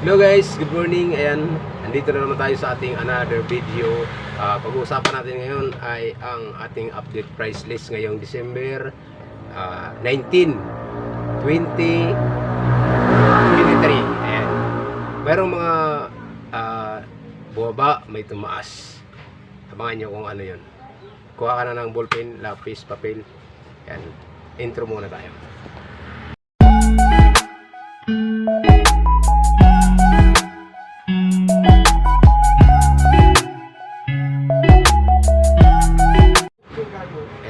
Hello guys, good morning. Ayan, nandito na naman tayo sa ating another video. Ah, pag-uusapan natin ngayon ay ang ating update price list ngayong December ah, 19, 2023. Ayan. Merong mga ah, bumaba, may tumaas. Abangan nyo kung ano yon. Kuha ka na ng ballpen, lapis, papel. Ayan, intro muna tayo.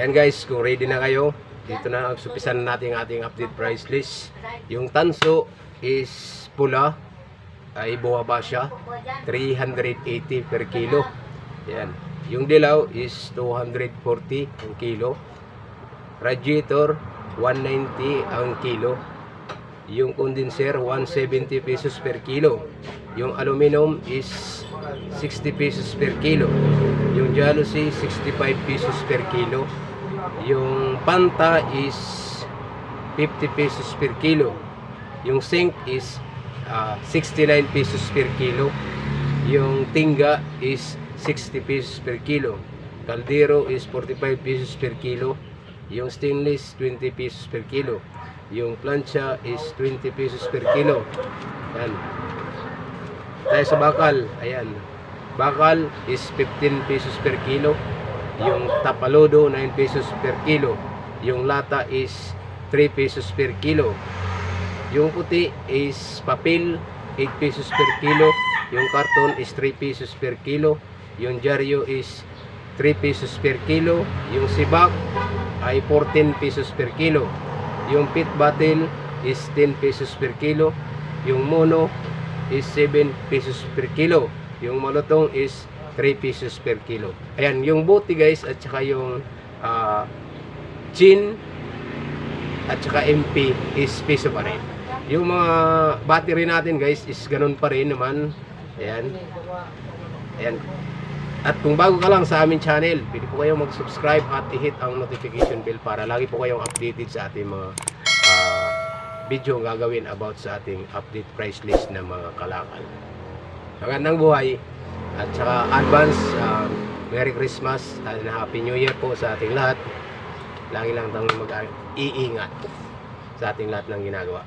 Ayan guys, kung ready na kayo, dito na agsupisan natin ang ating update price list. Yung tanso is pula, ay bumaba siya, 380 per kilo. Ayan. Yung dilaw is 240 ang kilo. Radiator, 190 ang kilo. Yung condenser, 170 pesos per kilo. Yung aluminum is 60 pesos per kilo. Yung jealousy, 65 pesos per kilo. Yung panta is 50 pesos per kilo. Yung zinc is ah, 69 pesos per kilo. Yung tinga is 60 pesos per kilo. Caldero is 45 pesos per kilo. Yung stainless 20 pesos per kilo. Yung plancha is 20 pesos per kilo. Yan. Tayo sa bakal. Ayan. Bakal is 15 pesos per kilo. Yung tapalodo 9 pesos per kilo. Yung lata is 3 pesos per kilo. Yung puti is papel 8 pesos per kilo. Yung karton is 3 pesos per kilo. Yung dyaryo is 3 pesos per kilo. Yung sibak ay 14 pesos per kilo. Yung pit bottle is 10 pesos per kilo. Yung mono is 7 pesos per kilo. Yung malutong is 3 pesos per kilo. Ayan, yung buti guys at saka yung ah, chin at saka MP is peso pa rin. Yung mga battery natin guys is ganun pa rin naman. Ayan. Ayan. At kung bago ka lang sa aming channel, pwede po kayong mag-subscribe at i-hit ang notification bell para lagi po kayong updated sa ating mga ah, video ang gagawin about sa ating update price list ng mga kalakal. Magandang buhay at saka advance um, Merry Christmas and Happy New Year po sa ating lahat. Lagi lang tayong mag-iingat sa ating lahat ng ginagawa.